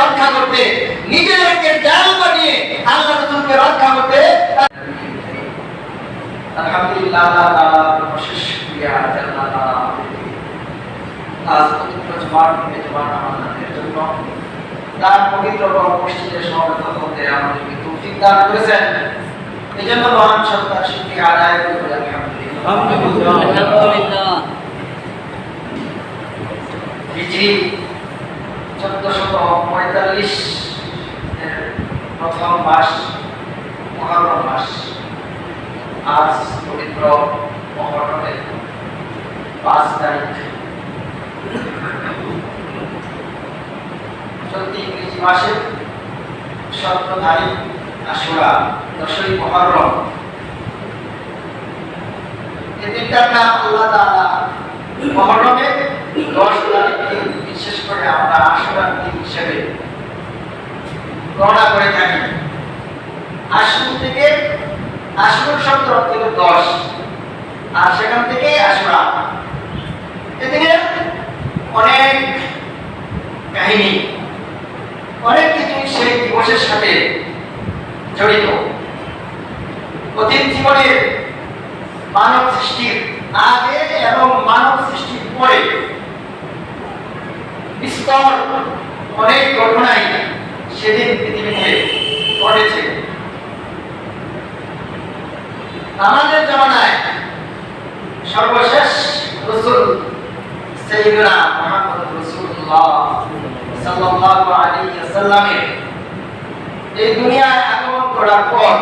রক্ষা করতে নিজেদেরকে জাল বানিয়ে আল্লাহ রসুলকে রক্ষা করতে আলহামদুলিল্লাহ আল্লাহ অশেষ শুকরিয়া আল্লাহ তাআলা আজ পবিত্র জুমার দিনে জুমার নামাজ জন্য তার পবিত্র রব মসজিদে সমবেত হতে আমাদেরকে তৌফিক দান করেছেন। এই জন্য মহান সত্তার শুকরিয়া আদায় করি আলহামদুলিল্লাহ। চোদ্দশত পঁয়তাল্লিশ প্রথম মাস, মহরম মাস। আজ পবিত্র মহরমের পাঁচ তারিখ। চলতি ইংরেজি মাসের সতেরো তারিখ আশুরা, দশই মহরম। এই নাম আল্লাহ তাআলা। মহরমে দশ তারিখকে বিশেষ করে আমরা আশুরার দিন হিসেবে গণনা করে থাকি। আশুর থেকে আশুর শব্দ হলো দশ, আর সেখান থেকে আশুরা এদিকে অনেক কাহিনী, অনেক কিছু সেই দিবসের সাথে জড়িত। অতীত জীবনের মানব সৃষ্টির আগে এবং মানব সৃষ্টির পরে বিস্তর অনেক ঘটনাই সেদিন পৃথিবীতে ঘটেছে। আমাদের জমানায় সর্বশেষ রসুল সাইয়্যিদুনা মুহাম্মদ রাসূলুল্লাহ সাল্লাল্লাহু আলাইহি ওয়াসাল্লামের এই দুনিয়ায় আগমন করার পর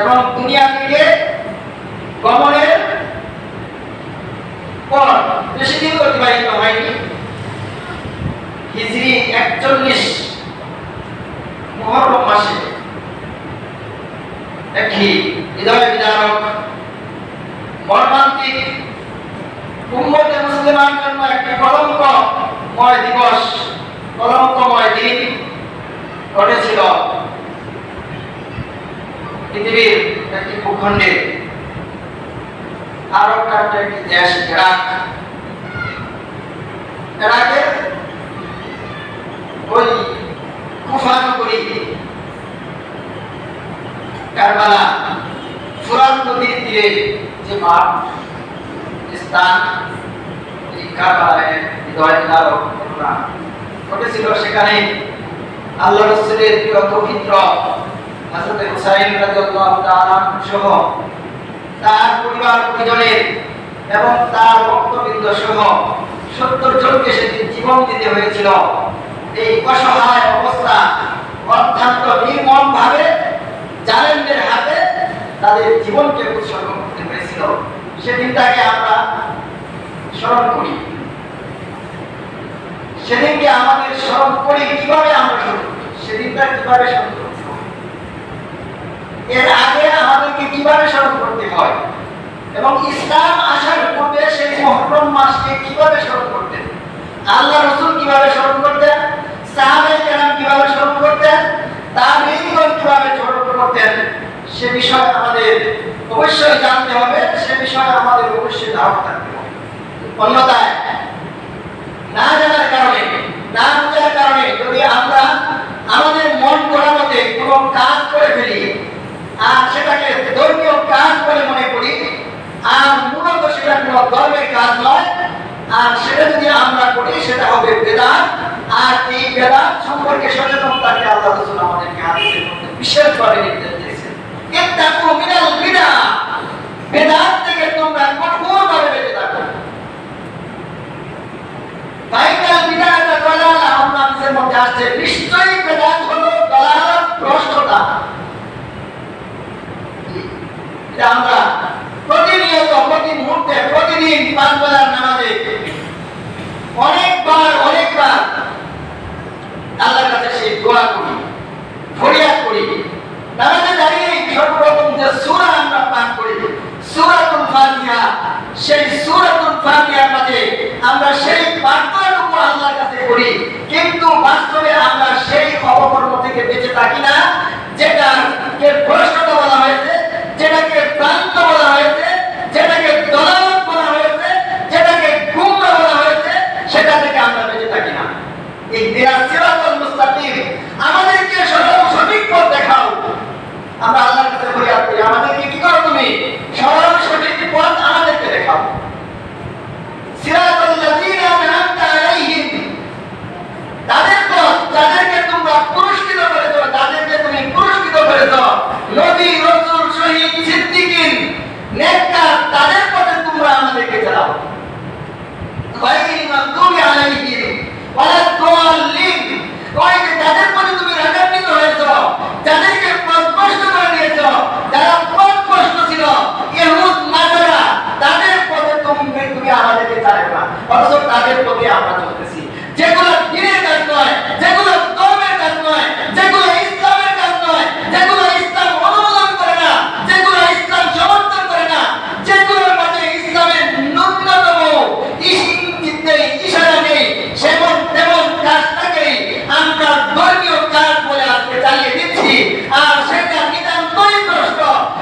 এবং দুনিয়া থেকে গমনের পর বেশি দিন অতিবাহিত হয়নি। হিজরি একচল্লিশ মহরম মাসে। একটি হৃদয় বিদারক, মর্মান্তিক, উম্মতে মুসলিমার জন্য একটি কলঙ্কময় দিবস, কলঙ্কময় দিন ঘটেছিল। পৃথিবীর একটি ভূখণ্ডে আরব কান্ট্রির একটি দেশ, ইরাক। ইরাকের ওই কুফা নগরী কারবালা ফুরাত নদীর তীরে যে মাঠ স্থান, এই কারবালায় হৃদয় বিদারক ঘটনা ঘটেছিল। সেখানে আল্লাহ রসুলের প্রিয় পবিত্র হযরত হুসাইন রাদিয়াল্লাহু তাআলা সহ তার পরিবার পরিজনের এবং তার ভক্তবৃন্দ সহ সত্তর জনকে সেদিন জীবন দিতে হয়েছিল। এই অসহায় অবস্থা নির্মম ভাবে হাতে তাদের জীবনকে উৎসর্গ করতে সেদিনটাকে আমরা স্মরণ করি। সেদিনকে আমাদের স্মরণ করি কীভাবে আমরা স্মরণ সেদিনটা কীভাবে স্মরণ করতে এর আগে আমাদেরকে কীভাবে স্মরণ করতে হয়? এবং ইসলাম আসার পূর্বে সেই মহরম মাসকে কীভাবে স্মরণ করতেন? আল্লাহ রসুল কীভাবে স্মরণ করতেন? সাহাবে কেরাম কীভাবে স্মরণ করতেন? তাবিঈনগণ কীভাবে স্মরণ করতেন? সে বিষয়ে আমাদের অবশ্যই জানতে হবে, সে বিষয়ে আমাদের অবশ্যই ধারণা থাকতে হবে। অন্যথায়, না জানার কারণে, না বোঝার কারণে যদি আমরা আমাদের মন করা মতে কোনো কাজ করে ফেলি, আর সেটাকে ধর্মীয় কাজ বলে মনে করি, আর মূলত সেটা কোনো ধর্মের কাজ নয় আর সেটা যদি আমরা করি, সেটা হবে বেদাত। আর এই বেদাত সম্পর্কে সচেতন আল্লাহ রসুল আমাদেরকে বিশেষভাবে নির্দেশ দিয়েছেন। বিদা বেদাত থেকে তোমরা কঠোরভাবে বেঁচে থাকো আসছে, নিশ্চয়ই আমরা প্রতিনিয়ত, প্রতি মুহূর্তে, প্রতিদিন আল্লাহর কাছে সেই দোয়া করি, ফরিয়াদ করি। তারা যে দাঁড়িয়ে সর্বরকম যে সুরা আমরা পান করি, সুরাতুল ফাতিহা, সেই সুরাতুল ফাতিহার মাঝে আমরা সেই প্রার্থনার আল্লাহর কাছে করি। কিন্তু বাস্তবে আমরা সেই অবকর্ম থেকে বেঁচে থাকি না, যেটা কে প্রশ্ন তাদের পথে আমরা চলতেছি যেগুলো দিনের কাজ নয় যেগুলো ধর্মের কাজ নয় যেগুলো ইসলামের কাজ নয় যেগুলো ইসলাম অনুমোদন করে না যেগুলো ইসলাম সমর্থন করে না যেগুলোর মাঝে ইসলামের ন্যূনতম ইস- নেই, ইশারা নেই সেমন তেমন কাজটাকেই আমরা ধর্মীয় কাজ বলে আজকে চালিয়ে দিচ্ছি আর সেটা নিতান্তই ভ্রষ্ট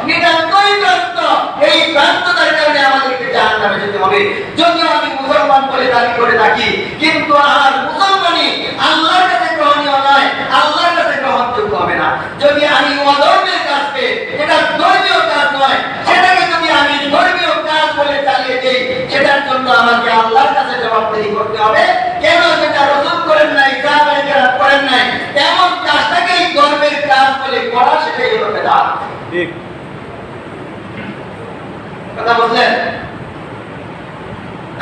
নিতান্তই ভ্রান্ত এই ভ্রান্ততার কারণে আমাদেরকে জাহান্নামে যেতে হবে যদিও আমি মুসলমান বলে দাবি করে থাকি কিন্তু আমার মুসলমানই আল্লাহর কাছে গ্রহণীয় নয় আল্লাহর কাছে গ্রহণযোগ্য হবে না যদি আমি অধর্মের কাজকে এটা ধর্মীয় কাজ নয় সেটাকে যদি আমি ধর্মীয় কাজ বলে চালিয়ে দিই সেটার জন্য আমাকে আল্লাহর কাছে জবাবদিহি করতে হবে কেন সেটা রসুল করেন নাই সাহাবায়ে কেরাম করেন নাই এমন কাজটাকেই ধর্মের কাজ বলে করা সেটাই হলো বেদাত ঠিক কথা বুঝলেন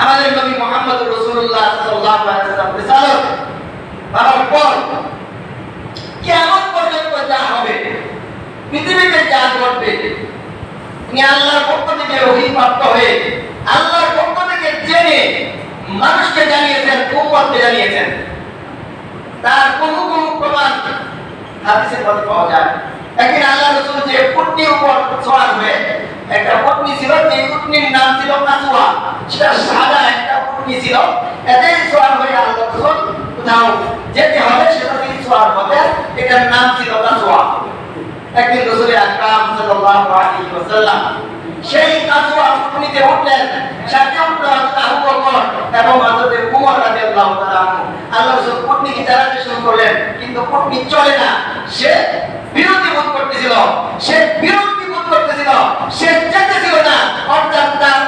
আমাদের নবী মোহাম্মদ রসুল্লাহ সাল্লাল্লাহু আলাইহি পর কিয়ামত পর্যন্ত যা হবে, পৃথিবীতে যা ঘটবে তিনি আল্লাহর পক্ষ থেকে অভিপ্রাপ্ত হয়ে আল্লাহর পক্ষ থেকে জেনে মানুষকে জানিয়েছেন, উম্মতকে জানিয়েছেন। তার বহু বহু প্রমাণ হাদিসের মধ্যে পাওয়া যায়। একদিন আল্লাহ রসুল যে উটনির উপর সওয়ার হয়ে একটা উটনি ছিল যে উটনির নাম ছিল কাসুয়া। সেটা সাদা একটা উটনি ছিল। এতে সওয়ার হয়ে আল্লাহ রসুল কোথাও যেতে হবে, সেটা থেকে সওয়ার হবে এটার নাম ছিল কাসুয়া। একদিন রসুল আকরাম সাল্লাল্লাহু আলাইহি ওয়াসাল্লাম সেই কাসুয়া উটনিতে উঠলেন সাথে উঠল হযরত আবু বকর এবং হযরত উমর রাদিয়াল্লাহু তাআলা আল্লাহ রাসূল উটনিকে চালাতে শুরু করলেন, কিন্তু উটনি চলে না। সে বিরতি বোধ করতেছিল। সে বিরক্তি বোধ করতেছিল সে না। অর্থাৎ তার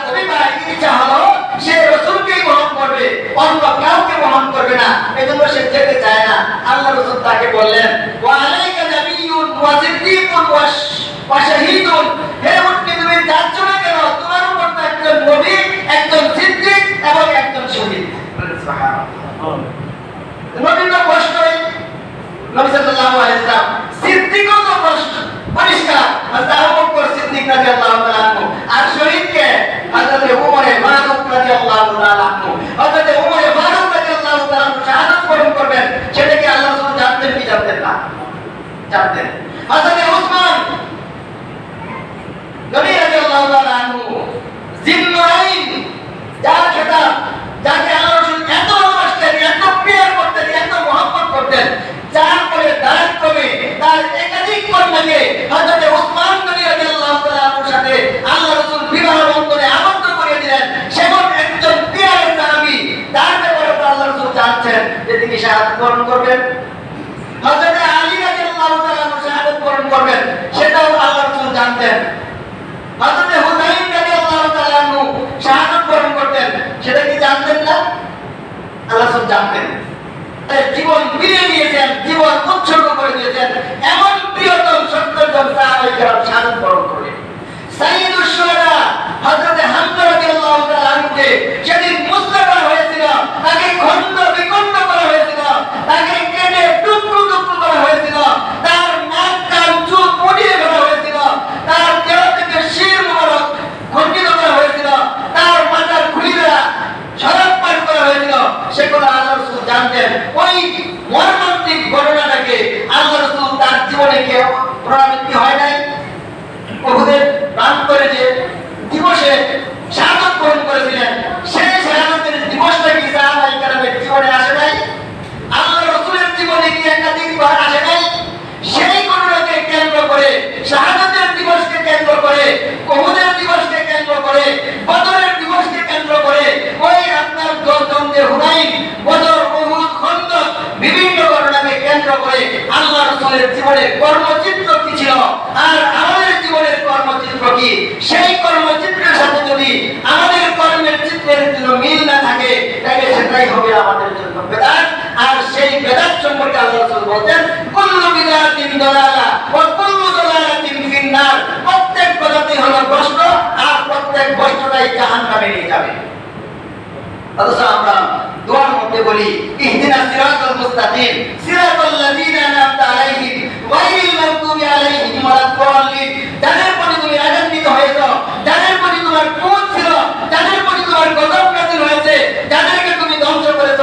কেন? তোমার উপর তো একজন নবী, একজন সিদ্দিক এবং একজন শহীদ। সুবহানাল্লাহ নবী তো কষ্টই নবী সাল্লাল্লাহু পরিষ্কার হযরত আবু বকর সিদ্দিক রাদিয়াল্লাহু তাআলা আনহু আর শহীদকে হযরত উমর ফারুক রাদিয়াল্লাহু তাআলা আনহু হযরত উমর ফারুক রাদিয়াল্লাহু তাআলা আনহু শাহাদাত বরণ করবেন সেটা কি আল্লাহ রাসূল জানতেন কি জানতেন না জানতেন। হযরত উসমান নবী রাদিয়াল্লাহু তাআলা আনহু জিন্নুরাইন যার খেতাব যাকে আল্লাহ এত ভালোবাসতেন, এত প্রিয় করতেন, এত মহব্বত করতেন, যার পরে দাঁড়াত কবে তার একাধিক কন্যাকে হযরত ওসমান গনি রাদিয়াল্লাহু তাআলা আনহুর সাথে আল্লাহ রাসূল বিবাহ বন্ধনে আবদ্ধ করে দিলেন। সেমন একজন প্রিয় সাহাবী, তার ব্যাপারে আল্লাহ রাসূল জানতেন যে তিনি শাহাদাত বরণ করবেন। হযরত আলী রাদিয়াল্লাহু তাআলা আনহু শাহাদাত বরণ করবেন সেটাও আল্লাহ সেটা কি হয়েছিল তাকে খণ্ড বিখণ্ড করা হয়েছিল তাকে কেটে হয়েছিল তার নাক কান চুল মুড়িয়ে ফেলা হয়েছিল তার দেহ থেকে শির মোবারক খণ্ডিত করা হয়েছিল তার মাথার খুলিরা শরাব পান করা হয়েছিল সেগুলো আল্লাহ রাসূল জানতেন ওই মর্মান্তিক ঘটনাটাকে রসুলের জীবনের কর্মচিত্র কি ছিল? আর আমাদের জীবনের কর্মচিত্র কি? সেই কর্মচিত্রের সাথে যদি আমাদের কর্মের চিত্রের জন্য মিল না থাকে, তাহলে সেটাই হবে আমাদের জন্য বেদাত। আর সেই বেদাত সম্পর্কে আল্লাহ রসুল বলতেন কুল্লু বিদাতিন দলালা ওয়া কুল্লু দলালাতিন ফিন্নার। প্রত্যেক বেদাতই হলো প্রশ্ন, আর প্রত্যেক প্রশ্নটাই জাহান্নামে নিয়ে যাবে। অথচ আমরা দোয়ার মধ্যে বলি, ইহদিনা সিরাতাল মুস্তাকিম, সিরাতাল লাযিনা আনআমতা আলাইহিম গায়রিল মাগদুবি আলাইহিম ওয়ালাদ-দাল্লিন। যাদের প্রতি তুমি রাগান্বিত হয়েছো যাদের প্রতি তোমার ক্রোধ ছিল যাদের প্রতি তোমার গজব নাযিল হয়েছে যাদেরকে তুমি ধ্বংস করেছ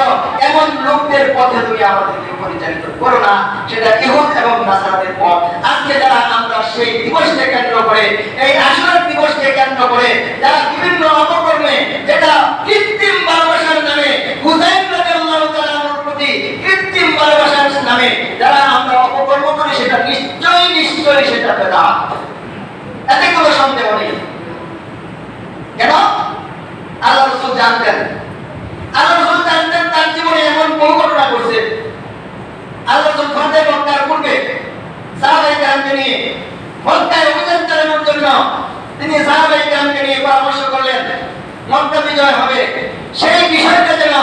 এমন লোকদের পথে তুমি আমাদেরকে পরিচালিত করো না। সেটা ইহুদ এবং নাসারাদের পথ। আজকে যারা আমরা সেই দিবসকে কেন্দ্র করে, এই আশুরার দিবসকে কেন্দ্র করে, যারা বিভিন্ন অপকর্মে, যেটা কৃত্রিম ভালোবাসার নামে, হুসাইন প্রতি কৃত্রিম ভালোবাসার নামে যারা আমরা অপকর্ম করি, সেটা নিশ্চয়ই নিশ্চয়ই সেটা এতে কোনো সন্দেহ নেই। কেন? আল্লাহ রসুল জানতেন আল্লাহ রসুল তার জীবনে এমন বহু ঘটনা ঘটছে, আল্লাহ রসুল কালামকে নিয়ে, মক্কায় অভিযান চালানোর জন্য তিনি সাহাবাই নিয়ে পরামর্শ করলেন, মক্কা হবে। সেই বিষয়টা যেন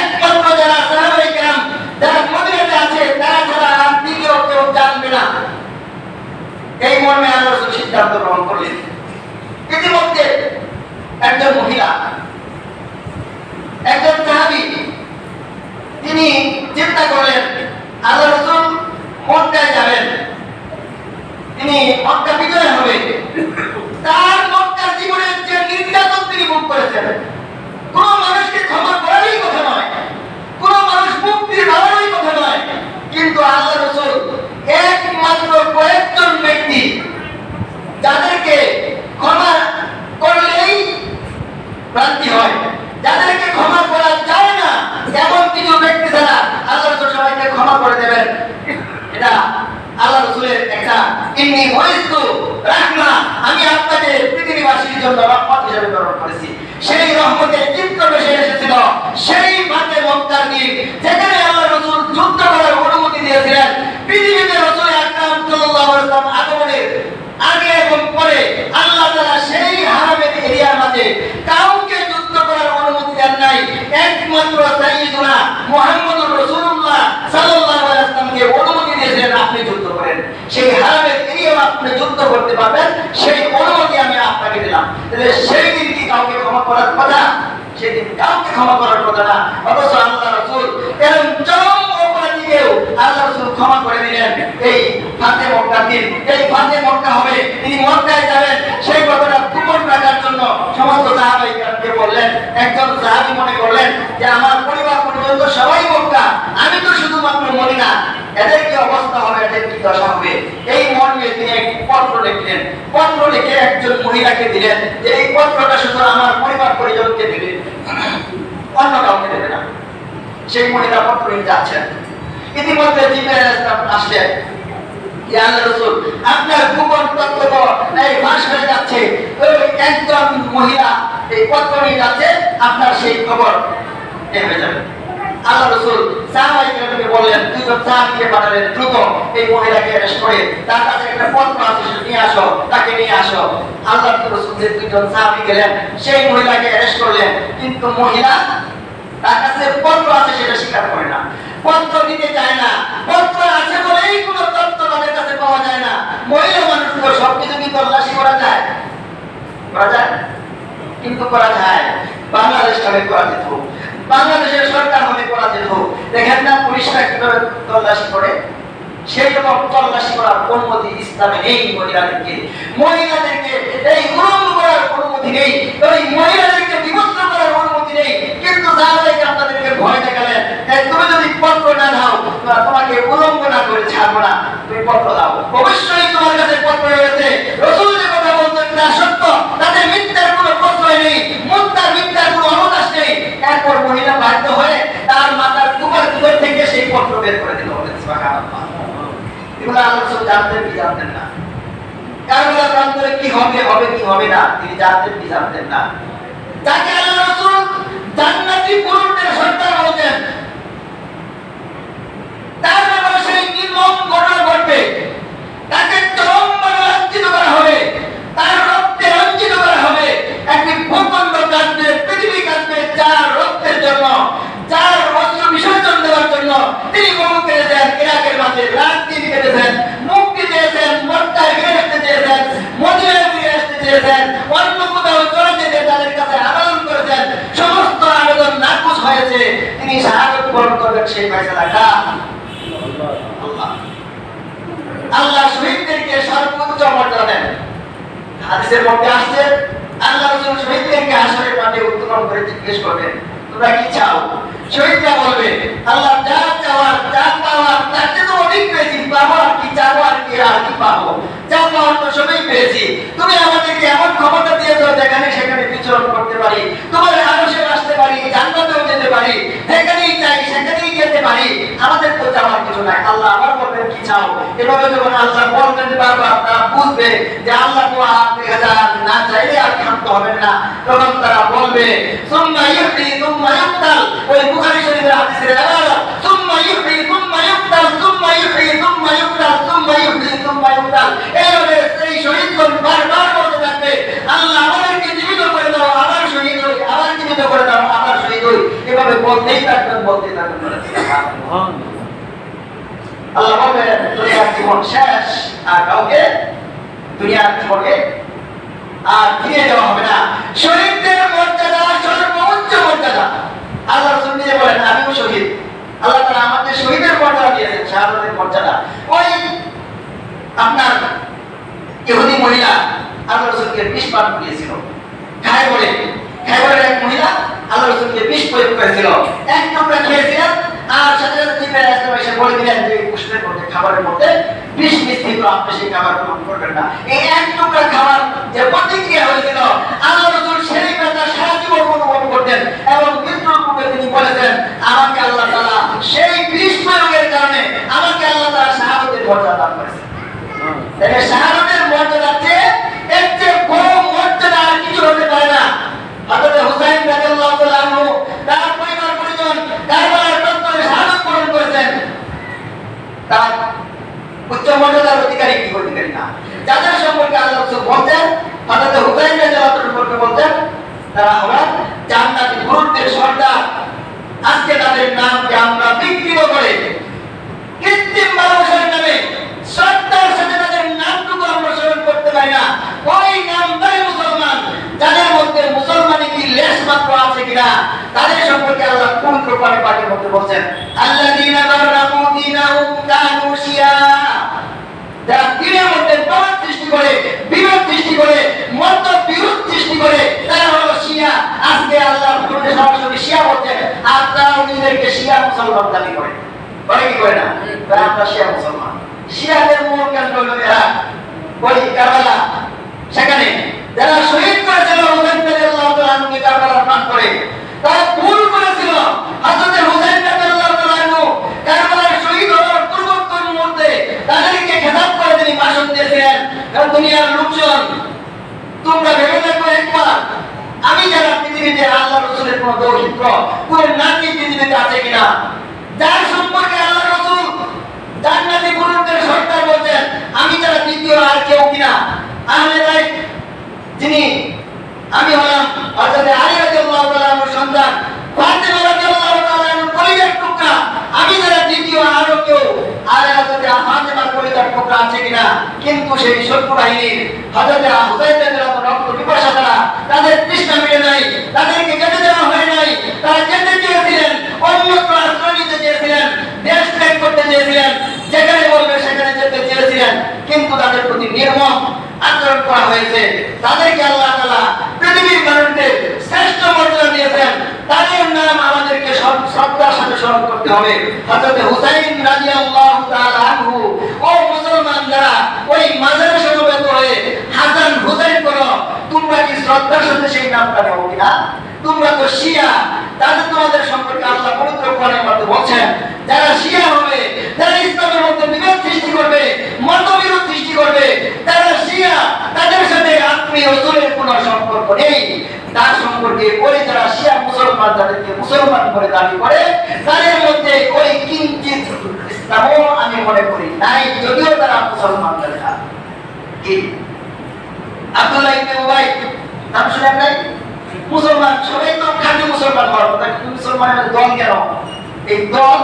একমাত্র যারা যারা মদিনাতে আছে, তারা ছাড়া আর দ্বিতীয় কেউ জানবে এই মর্মে আল্লাহ সিদ্ধান্ত গ্রহণ করলেন, ইতিমধ্যে একজন মহিলা একজন সাহাবী, তিনি চিন্তা করলেন, আল্লাহ রসুল মক্কায় যাবেন। তিনি মক্কা বিজয় হবে। তার মক্কার জীবনের যে নির্যাতন তিনি ভোগ করেছেন, কোন মানুষকে ক্ষমা করারই কথা নয়। কোন মানুষ মুক্তির ভাবারই কথা নয়। কিন্তু আল্লাহ রসুল একমাত্র কয়েকজন ব্যক্তি, যাদেরকে ক্ষমা করলেই ভ্রান্তি হয়। যাদেরকে ক্ষমা করা যায় না, এমন কিছু ব্যক্তি ছাড়া আল্লাহ রসুল সবাইকে ক্ষমা করে দেবেন। এটা আল্লাহ রসুলের একটা ইন্নি মরিস্তু রাখনা আমি আপনাকে পৃথিবীবাসীর জন্য রহমত হিসেবে গ্রহণ করেছি। সেই রহমতের চিত্র বেশি এসেছিল। সেই মাঠে মক্কার দিন যেখানে আল্লাহ রসুল যুদ্ধ করার অনুমতি দিয়েছিলেন পৃথিবীতে রসুল আকরাম সাল্লাল্লাহু আলাইহি ওয়াসাল্লাম আগমনের আগে এবং পরে আল্লাহ তাআলা সেই হারামের এরিয়ার মাঝে কাউকে যুদ্ধ করার অনুমতি দেন নাই একমাত্র রাসূলুল্লাহ সাল্লাল্লাহু আলাইহি ওয়াসাল্লামকে অনুমতি দিয়েছিলেন আপনি যুদ্ধ করেন। সেই হারামের এরিয়াও আপনি যুদ্ধ করতে পারবেন, সেই অনুমতি আমি আপনাকে দিলাম। তাহলে সেই দিন কি কাউকে ক্ষমা করার কথা? সেদিন কাউকে ক্ষমা করার কথা না। অথচ আল্লাহ রাসূল এরকম চরম অপরাধীকেও আল্লাহ রাসূল ক্ষমা করে দিলেন। এই ফাতে মক্কা দিন, এই ফাতে মক্কা হবে, তিনি মক্কায় যাবেন। সেই কথাটা গোপন রাখার জন্য সমস্ত সাহাবাই বললেন। একজন সাহাবী মনে করলেন যে, আমার পরিবার পর্যন্ত সবাই মক্কা আমি তো শুধুমাত্র মদিনা এদের কি দশা হবে? এই মর্মে তিনি একটি পত্র লিখলেন। পত্র লিখে একজন মহিলাকে দিলেন যে, এই পত্রটা শুধু আমার পরিবার পরিজনকে দেবে। অন্য কাউকে দেবে না। সেই মহিলা পত্র নিয়ে যাচ্ছেন। ইতিমধ্যে আসলেন। আপনার হয়ে যাচ্ছে। একজন মহিলা নিয়ে আপনার সেই খবর। নেমে যাবে। আল্লাহ রসুল সাহাবাই কেরামকে বললেন দুজন সাহাবিকে পাঠালেন দ্রুত এই মহিলাকে অ্যারেস্ট করে তার কাছে একটা পত্র আছে নিয়ে আসো, তাকে নিয়ে আসো। আল্লাহ রসুল যে দুজন সাহাবি গেলেন, সেই মহিলাকে অ্যারেস্ট করলেন, কিন্তু মহিলা তার কাছে পত্র আছে, সেটা স্বীকার করে না। পত্র দিতে চায় না। পত্র আছে বলেই কোনো তথ্য তাদের কাছে পাওয়া যায় না। মহিলা মানুষ তো সবকিছু কি তল্লাশি করা যায়। করা যায়? কিন্তু করা যায়। বাংলাদেশ করা যেত বাংলাদেশের সরকার হলে করা যেত দেখেন না পুলিশরা কীভাবে তল্লাশি করে? সেই রকম তল্লাশি করার অনুমতি ইসলামে নেই মহিলাদেরকে। মহিলাদেরকে এই করার অনুমতি নেই মহিলাদেরকে বিভক্ত করার অনুমতি নেই। কিন্তু আপনাদেরকে ভয় এই তুমি যদি পত্র না দাও তোমাকে উলঙ্গ না করে ছাড়বো না, তুমি পত্র দাও। অবশ্যই তোমার কাছে পত্র রয়েছে। রসুল যে কথা বলছেন তা সত্য তাদের মিথ্যার কোনো প্রশ্রয় নেই। পত্র বের করে দিল এগুলো আল্লাহ সব জানতেন কি জানতেন না? কারবালার প্রান্তরে কি হবে হবে কি হবে না, তিনি জানতেন কি জানতেন না। তাকে আল্লাহ রাসূল জান্নাতি পুরুষদের সর্দার বলতেন তার ব্যাপারে সেই নির্মম ঘটনা ঘটবে। তাকে চরম ভাবে লাঞ্ছিত করা হবে, তার রক্তে রঞ্জিত করা হবে। একটি ভূখণ্ড কাঁদবে পৃথিবী কাঁদবে যার রক্তের জন্য যার তিনি গ্রহণ করেছেন, ইরাকের মাঝে রাজনীতি করেছেন, মুক্তি দিয়েছেন মক্কায় ফিরে আসতে চেয়েছেন মদিনায় ফিরে আসতে চেয়েছেন, অন্য কোথাও চলে যেতে তাদের কাছে আবেদন করেছেন। সমস্ত আবেদন নাকুশ হয়েছে। তিনি শাহাদত বরণ করবেন সেই ফেসলাটা আল্লাহ। শহীদদেরকে সর্বোচ্চ মর্যাদা দেন। হাদিসের মধ্যে আসছে, আল্লাহ রসুল শহীদদেরকে আসরের মাঠে উত্তোলন করে জিজ্ঞেস করবেন তোমরা কি চাও? শহীদরা বলবে, আল্লাহ যা চাওয়ার, যা পাওয়ার, তার তো অধিক পেয়েছি পাওয়ার কি চাওয়ার আর কি আর কি পাবো। যা পাওয়ার তো সবই পেয়েছি। তুমি আমাদেরকে এমন ক্ষমতা দিয়েছ যেখানে সেখানে বিচরণ করতে পারি। তোমার আসতে পারি, জান্নাতেও যেতে পারি, যেখানেই চাই সেখানেই যেতে পারি, আমাদের তো চাওয়ার কিছু নাই। আল্লাহ আবার বলবেন, কি চাও? এভাবে যখন আল্লাহ বলবেন বারবার তারা বুঝবে যে আল্লাহ তো আর না চাইলে আর ক্ষান্ত হবেন না। তখন তারা বলবে ওই শরীফের এইভাবে শহীদগণ বারবার বলতে থাকবে, আল্লাহ আমাদেরকে জীবিত করে দাও, আবার শহীদ হই আবার করে দাও আবার শহীদ হই এভাবে বলতেই থাকবেন বলতেই থাকবেন আল্লাহ বলবেন দুনিয়ার জীবন শেষ আর কাউকে দুনিয়ার জীবনে আর হবে না শহীদদের মর্যাদা সর্বোচ্চ মর্যাদা আল্লাহ রসুল নিজে বলেন আমিও শহীদ আল্লাহ তারা আমাদের শহীদের মর্যাদা দিয়েছেন শাহাদাতের মর্যাদা ওই আপনার ইহুদি মহিলা আল্লাহ রসুলকে বিষ পান খায় বলে বলে এক মহিলা আল্লাহ রসুলকে বিষ প্রয়োগ করেছিল। এক টুকরা খেয়েছিলেন আর সাথে সাথে জিব্রাইল আলাইহিস এসে বলে দিলেন যে উষ্ণের মধ্যে খাবারের মধ্যে বিষ মিশ্রিত আপনি সেই খাবার গ্রহণ করবেন না। এই এক টুকরা খাবার যে প্রতিক্রিয়া হয়েছিল আল্লাহ রসুল সেই ব্যথা সারা জীবন অনুভব করতেন এবং মৃত্যুর পূর্বে তিনি বলেছেন আমাকে আল্লাহ তাআলা সেই বিষ প্রয়োগের কারণে আমাকে আল্লাহ তাআলা শাহাদাতের মর্যাদা দান করেছেন। দেখে মর্যাদা চেয়ে এর চেয়ে বড় মর্যাদা আর কিছু হতে পারে না হযরত হুসাইন রাদিয়াল্লাহু তাআলা আনহু তার পরিবার পরিজন কারবালার প্রান্তরে শাহাদাত বরণ করেছেন তার উচ্চ মর্যাদার অধিকারী কি অধিকারী না? যাদের সম্পর্কে আল্লাহ রাসূল বলতেন হযরত হুসাইন রাদিয়াল্লাহু তাআলা সম্পর্কে বলতেন তারা হলেন জান্নাতি গুরুত্বের সর্দার আজকে তাদের নামকে আমরা বিকৃত করে কৃত্রিম ভালোবাসার নামে শ্রদ্ধার সাথে তাদের নামটুকু আমরা স্মরণ করতে পারি না ওই নামটাই মুসলমান যাদের মধ্যে মুসলমানি কি লেশ মাত্র আছে কিনা তাদের সম্পর্কে আল্লাহ পবিত্র পানে পাঠের মধ্যে বলছেন আল্লাহ দিনা বারাকু দিনাহুম কানু শিয়া যারা দিনের মধ্যে প্রভাব সৃষ্টি করে বিরোধ সৃষ্টি করে মত বিরোধ সৃষ্টি করে তারা হলো শিয়া আজকে আল্লাহ কোরআনে সরাসরি শিয়া বলছেন আর তারা নিজেদেরকে শিয়া মুসলমান দাবি করে করে কি করে না তারা আমরা শিয়া মুসলমান শিয়াদের মূল কেন্দ্র হলো এরা ওই কারবালা সেখানে যারা শহীদ করেছিল হুসাইন রাদিয়াল্লাহু তাআলা আনহুকে কারবালার প্রাণ করে তারা ভুল করেছিল হযরত হুসাইন রাদিয়াল্লাহু তাআলা আনহু কারবালার শহীদ হওয়ার পূর্বোত্তর মুহূর্তে তাদেরকে খেতাব করে তিনি ভাষণ দিয়েছিলেন কারণ দুনিয়ার লোকজন, তোমরা ভেবে দেখো একবার, আমি যারা পৃথিবীতে আল্লাহ রসুলের কোন দৌহিত্র, কোন নাতি পৃথিবীতে আছে কিনা, যার সম্পর্কে আল্লাহ রসুল জান্নাতি গুরুত্বের সরকার বলছেন, আমি যারা দ্বিতীয় আর কেউ কিনা, আহলে বাইত, যিনি, আমি হলাম অর্থাৎ আলী আনহুর সন্তান, ফাতেমা দ্বিতীয় আরও কেউ আর হযরত ফাতেমার কলিজার টুকরা আছে কিনা? কিন্তু সেই শত্রু বাহিনীর হযরত হুসাইন রক্ত পিপাসা তারা তাদের তৃষ্ণা মিলে নাই, তাদেরকে যেতে দেওয়া হয় নাই, তারা যেতে চেয়েছিলেন, অন্যত্র আশ্রয় নিতে চেয়েছিলেন, দেশ ত্যাগ করতে চেয়েছিলেন, যেখানে বলবে সেখানে যেতে চেয়েছিলেন, কিন্তু তাদের প্রতি নির্মম আচরণ করা হয়েছে। তাদেরকে আল্লাহ তাআলা পৃথিবীর মানুষদের শ্রেষ্ঠ মর্যাদা দিয়েছেন। তাদের নাম আমাদেরকে সব শ্রদ্ধার সাথে স্মরণ করতে হবে। হযরত হুসাইন রাদিয়াল্লাহু তাআলা আনহু, ও মুসলমান যারা ওই মাজারে সমবেত হয়ে হাসান হুসাইন করো তোমরা কি শ্রদ্ধার সাথে সেই নামটা নেও কিনা? তোমরা তো শিয়া, তাদের তোমাদের সম্পর্কে আল্লাহ পবিত্র কোরআনের মধ্যে বলছেন, যারা শিয়া হবে, যারা ইসলামের মধ্যে বিভেদ সৃষ্টি করবে মতবিরোধ সৃষ্টি করবে তারা শিয়া তাদের সাথে আত্মীয় রসুলের কোনো সম্পর্ক নেই তার সম্পর্কে ওই যারা শিয়া মুসলমান যাদেরকে বলে দাবি করে, তাদের মধ্যে ওই কিঞ্চিত ইসলামও আমি মনে করি নাই, যদিও তারা মুসলমান দেখা কি? আব্দুল্লাহ ইবনে উবাই, নাম শুনেন নাই? মুসলমান, সবাই তো খাঁটি মুসলমান হওয়ার কথা মুসলমানের দল কেন? এই দল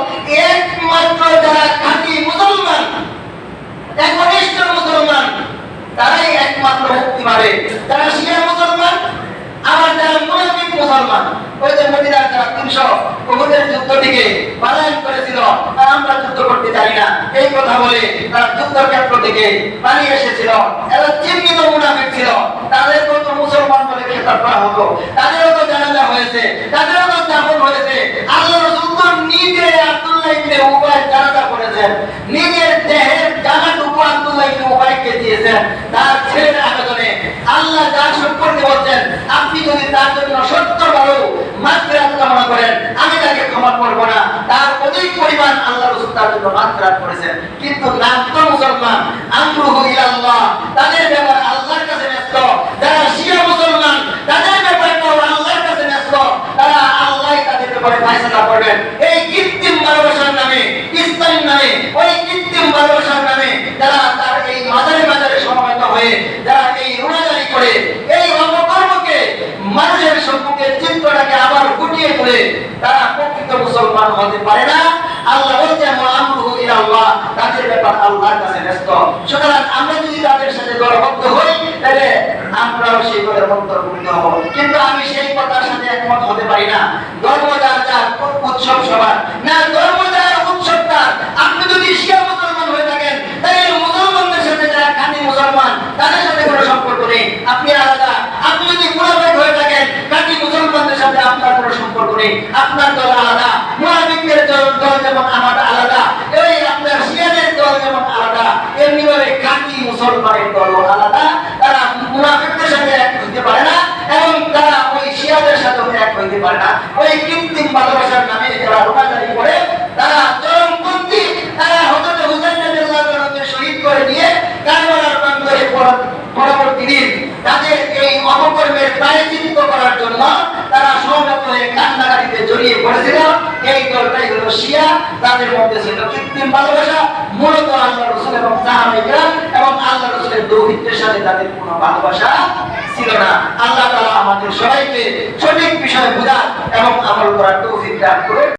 একমাত্র যারা খাঁটি মুসলমান, একনিষ্ঠ মুসলমান, তারাই একমাত্র মুক্তি পাবে যারা শিয়া মুসলমান আবার যারা মুনাফিক মুসলমান, ওই যে মদিনার যারা তিনশো উহুদের যুদ্ধ পালায়ন করেছিল আমরা যুদ্ধ করতে জানি না। এই কথা বলে তারা যুদ্ধক্ষেত্র থেকে পালিয়ে এসেছিল। এরা চিহ্নিত মুনাফিক ছিল। তাদের তো মুসলমান বলে খেতাব করা হতো। তাদেরও তো জানাজা হয়েছে। তাদেরও তো দাফন হয়েছে। আল্লাহ রসুল তো নিজে আব্দুল্লাহ ইবনে উবাই জানাজা করেছেন। নিজের দেহের জানাটুকু আব্দুল্লাহ ইবনে উবাইকে দিয়েছেন। তার ছেলের আল্লাহ যার সম্পর্কে বলছেন, আপনি যদি তার জন্য সত্তর বারো মাত্রাত কামনা করেন, আমি তাকে ক্ষমা করব না। তার অধিক পরিমাণ আল্লাহ রসুল তার জন্য মাত্রাত করেছেন। কিন্তু নাম তো মুসলমান আমরুহু ইলাল্লাহ, তাদের ব্যাপার আল্লাহর কাছে ব্যস্ত। যারা শিয়া মুসলমান, তাদের ব্যাপারটাও আল্লাহর কাছে ব্যস্ত। তারা আল্লাহ তাদের ব্যাপারে ফয়সালা করবেন। এই কৃত্রিম ভালোবাসার নামে ইসলামের নামে ওই কৃত্রিম ভালোবাসার নামে যারা তার এই মাজারে মাজারে সমবেত হয়ে যারা এই রুনাজারি করে এই অপকর্মকে মানুষের সম্মুখে চিত্রটাকে আবার ফুটিয়ে তোলে তারা প্রকৃত মুসলমান হতে পারে না। আল্লাহ বলছেন আমরুহু ইলাল্লাহ। তাদের ব্যাপার আল্লাহর কাছে ব্যস্ত। সুতরাং আমরা যদি তাদের সাথে দলবদ্ধ হই, তাহলে আমরাও সেই দলের অন্তর্ভুক্ত হব। কিন্তু আমি সেই কথার সাথে একমত হতে পারি না। ধর্ম যার উৎসব সবার। না, ধর্ম যার, উৎসব তার। আপনি যদি শিয়া মুসলমান হয়ে থাকেন, তাহলে মুসলমানদের সাথে যারা খাঁটি মুসলমান, তাদের সাথে কোনো সম্পর্ক নেই। আপনি যদি মুনাফিক হয়ে থাকেন খাঁটি মুসলমানদের সাথে আপনার সম্পর্ক আপনার দল আলাদা। মুনাফিকদের দল দল যেমন আমার আলাদা এই আপনার শিয়াদের দল যেমন আলাদা এমনি ভাবে খাঁটি মুসলমানের দল আলাদা তারা মুনাফিকদের সাথে এক হইতে পারে না এবং তারা ওই শিয়াদের সাথেও এক হইতে পারে না ওই কৃত্রিম ভালোবাসার নামে যারা রোনাজারি করে তারা চরমপন্থী তারা হজরত হুসাইন রাদিয়াল্লাহু আনহুকে শহীদ করে দিয়ে কারবালার প্রান্তরে পর- পরবর্তী দিন তাদের এই অপকর্মের প্রায়শ্চিত্ত করার জন্য তারা সমবেত হয়ে কান্নাকাটিতে জড়িয়ে পড়েছিল এই দলটাই হলো শিয়া তাদের মধ্যে ছিল কৃত্রিম ভালোবাসা মূলত আল্লাহ রসুল এবং সাহাবাইকরাম এবং আল্লাহ রসুলের দৌহিত্রের সাথে তাদের কোনো ভালোবাসা ছিল না। আল্লাহ তারা আমাদের সবাইকে সঠিক বিষয়ে বোঝা এবং আমল করার তৌফিক দান করুন।